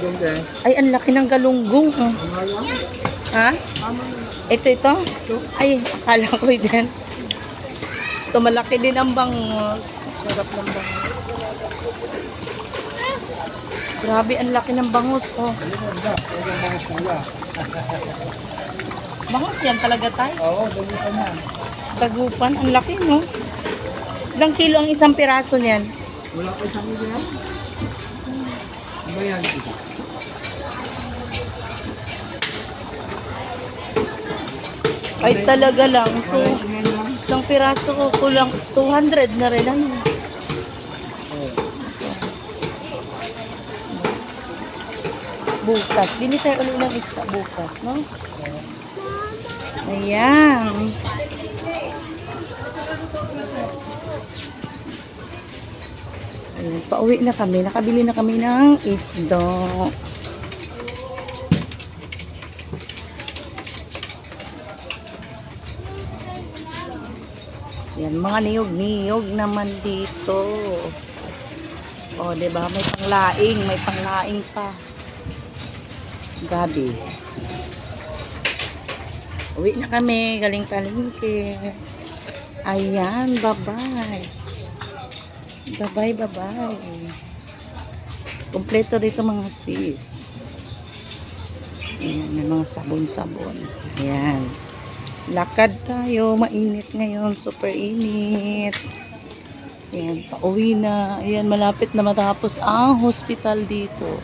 Pwede. Ay, ang laki ng galunggong. oh. Yan? Ha? Ito, ito? Ay, akala ko din. Ito, malaki din ang bangus. Sarap ng bangus. Grabe, ang laki ng bangus. Oh. Bangus yan talaga tayo. Oo, dali ka na. Tagupan, ang laki, no? Ilang kilo ang isang piraso niyan? Wala pa isang ilo yan? Yan? Ay, talaga lang. Lang. isang piraso ko kulang 200 na rin. Ano? Bukas. Bili tayo ulit ng isda bukas, no? Ayan. Ayan, pauwi na kami. Nakabili na kami ng isda. Yan, mga niyog-niyog naman dito. O, di ba? May panglaing, may panglaing pa. Gabi. Uwi na kami, galing palengke. Ayan, bye-bye. Bye-bye, bye-bye. Kompleto dito mga sis. Ayan, may mga sabon-sabon. Ayan. Lakad tayo. Mainit ngayon. Super init. Ayan, pauwi na. Ayan, malapit na matapos ang hospital dito.